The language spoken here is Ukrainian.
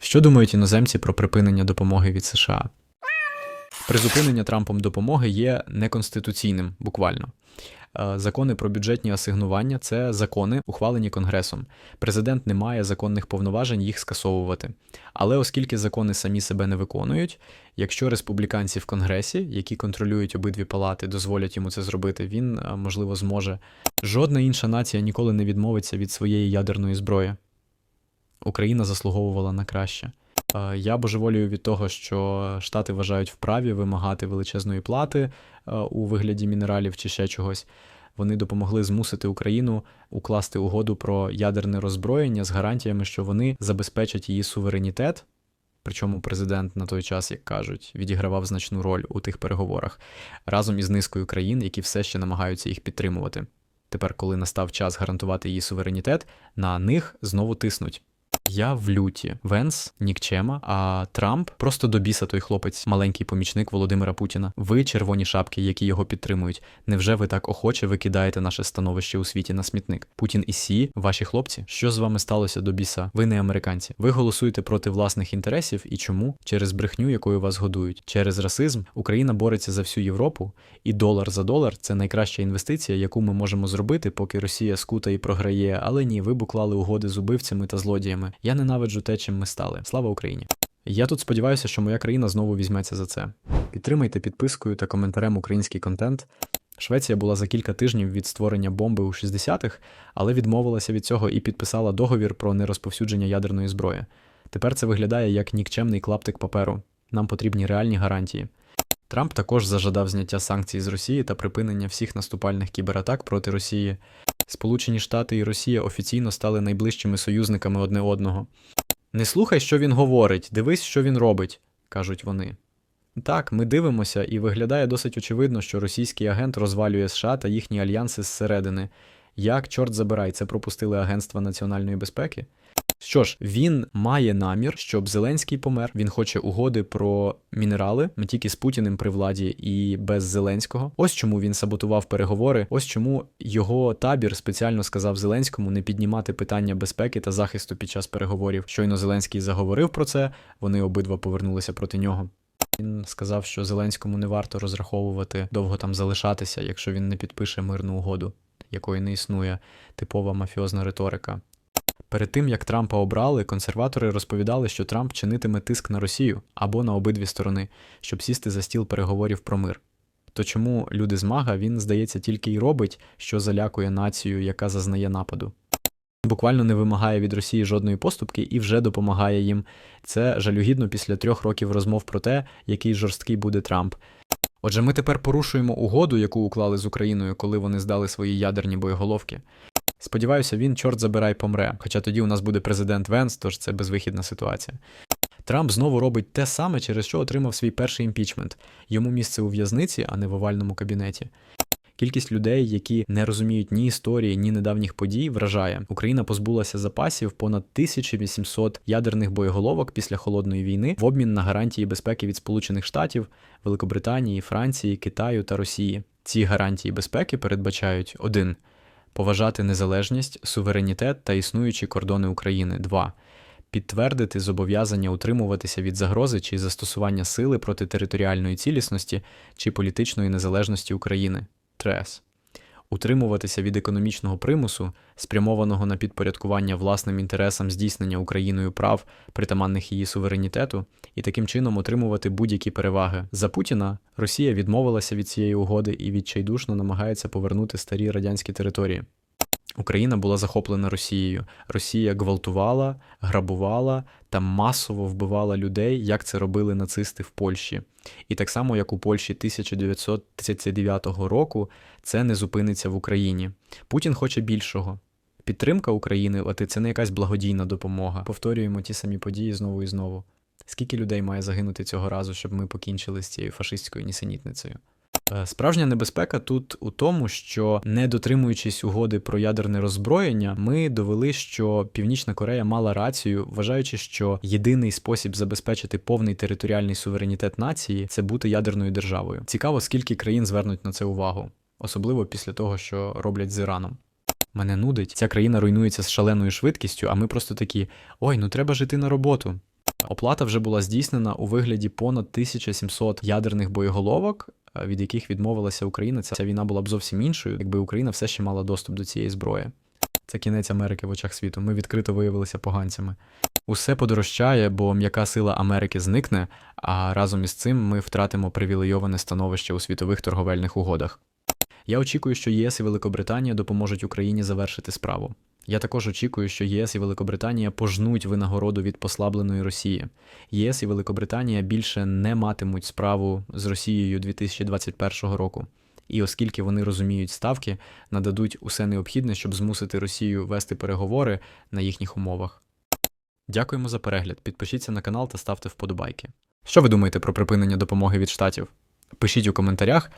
Що думають іноземці про припинення допомоги від США? Призупинення Трампом допомоги є неконституційним, буквально. Е, Закони про бюджетні асигнування це закони, ухвалені Конгресом. Президент не має законних повноважень їх скасовувати. Але оскільки закони самі себе не виконують, якщо республіканці в Конгресі, які контролюють обидві палати, дозволять йому це зробити, він, е, можливо, зможе. Жодна інша нація ніколи не відмовиться від своєї ядерної зброї. Україна заслуговувала на краще. Е, Я божеволію від того, що Штати вважають вправі вимагати величезної плати е, у вигляді мінералів чи ще чогось. Вони допомогли змусити Україну укласти угоду про ядерне роззброєння з гарантіями, що вони забезпечать її суверенітет. Причому президент на той час, як кажуть, відігравав значну роль у тих переговорах разом із низкою країн, які все ще намагаються їх підтримувати. Тепер, коли настав час гарантувати її суверенітет, на них знову тиснуть. Я в люті. Венс нікчема, а Трамп просто до біса той хлопець, маленький помічник Володимира Путіна. Ви червоні шапки, які його підтримують. Невже ви так охоче викидаєте наше становище у світі на смітник? Путін і Сі, ваші хлопці? Що з вами сталося до біса? Ви не американці. Ви голосуєте проти власних інтересів і чому? Через брехню, якою вас годують. Через расизм Україна бореться за всю Європу, і долар за долар це найкраща інвестиція, яку ми можемо зробити, поки Росія скута і програє. Але ні, ви буклали угоди з убивцями та злодіями. Я ненавиджу те, чим ми стали. Слава Україні! Я тут сподіваюся, що моя країна знову візьметься за це. Підтримайте підпискою та коментарем український контент. Швеція була за кілька тижнів від створення бомби у 60-х, але відмовилася від цього і підписала договір про нерозповсюдження ядерної зброї. Тепер це виглядає як нікчемний клаптик паперу. Нам потрібні реальні гарантії. Трамп також зажадав зняття санкцій з Росії та припинення всіх наступальних кібератак проти Росії. Сполучені Штати і Росія офіційно стали найближчими союзниками одне одного. Не слухай, що він говорить, дивись, що він робить, кажуть вони. Так, ми дивимося, і виглядає досить очевидно, що російський агент розвалює США та їхні альянси зсередини. Як, чорт забирай, це пропустили Агентства національної безпеки? Що ж, він має намір, щоб Зеленський помер. Він хоче угоди про мінерали, не тільки з Путіним при владі і без Зеленського. Ось чому він саботував переговори. Ось чому його табір спеціально сказав Зеленському не піднімати питання безпеки та захисту під час переговорів. Щойно Зеленський заговорив про це. Вони обидва повернулися проти нього. Він сказав, що Зеленському не варто розраховувати довго там залишатися, якщо він не підпише мирну угоду, якої не існує типова мафіозна риторика. Перед тим як Трампа обрали, консерватори розповідали, що Трамп чинитиме тиск на Росію або на обидві сторони, щоб сісти за стіл переговорів про мир. То чому люди з Мага він, здається, тільки й робить, що залякує націю, яка зазнає нападу. Буквально не вимагає від Росії жодної поступки і вже допомагає їм. Це жалюгідно після трьох років розмов про те, який жорсткий буде Трамп. Отже, ми тепер порушуємо угоду, яку уклали з Україною, коли вони здали свої ядерні боєголовки. Сподіваюся, він, чорт забирай, помре. Хоча тоді у нас буде президент Венс, тож це безвихідна ситуація. Трамп знову робить те саме, через що отримав свій перший імпічмент. Йому місце у в'язниці, а не в овальному кабінеті. Кількість людей, які не розуміють ні історії, ні недавніх подій, вражає. Україна позбулася запасів понад 1800 ядерних боєголовок після холодної війни в обмін на гарантії безпеки від Сполучених Штатів, Великобританії, Франції, Китаю та Росії. Ці гарантії безпеки передбачають 1. Поважати незалежність, суверенітет та існуючі кордони України. 2. Підтвердити зобов'язання утримуватися від загрози чи застосування сили проти територіальної цілісності чи політичної незалежності України. ТРЕС. Утримуватися від економічного примусу, спрямованого на підпорядкування власним інтересам здійснення Україною прав, притаманних її суверенітету, і таким чином отримувати будь-які переваги. За Путіна Росія відмовилася від цієї угоди і відчайдушно намагається повернути старі радянські території. Україна була захоплена Росією. Росія гвалтувала, грабувала та масово вбивала людей, як це робили нацисти в Польщі. І так само, як у Польщі 1939 року, це не зупиниться в Україні. Путін хоче більшого. Підтримка України, а це не якась благодійна допомога. Повторюємо ті самі події знову і знову. Скільки людей має загинути цього разу, щоб ми покінчили з цією фашистською нісенітницею? Е, Справжня небезпека тут у тому, що не дотримуючись угоди про ядерне роззброєння, ми довели, що Північна Корея мала рацію, вважаючи, що єдиний спосіб забезпечити повний територіальний суверенітет нації це бути ядерною державою. Цікаво, скільки країн звернуть на це увагу, особливо після того, що роблять з Іраном. Мене нудить, ця країна руйнується з шаленою швидкістю, а ми просто такі: ой, ну треба жити на роботу. Оплата вже була здійснена у вигляді понад 1700 ядерних боєголовок, від яких відмовилася Україна. Ця війна була б зовсім іншою, якби Україна все ще мала доступ до цієї зброї. Це кінець Америки в очах світу. Ми відкрито виявилися поганцями. Усе подорожчає, бо м'яка сила Америки зникне, а разом із цим ми втратимо привілейоване становище у світових торговельних угодах. Я очікую, що ЄС і Великобританія допоможуть Україні завершити справу. Я також очікую, що ЄС і Великобританія пожнуть винагороду від послабленої Росії. ЄС і Великобританія більше не матимуть справу з Росією 2021 року. І оскільки вони розуміють ставки, нададуть усе необхідне, щоб змусити Росію вести переговори на їхніх умовах. Дякуємо за перегляд. Підпишіться на канал та ставте вподобайки. Що ви думаєте про припинення допомоги від штатів? Пишіть у коментарях.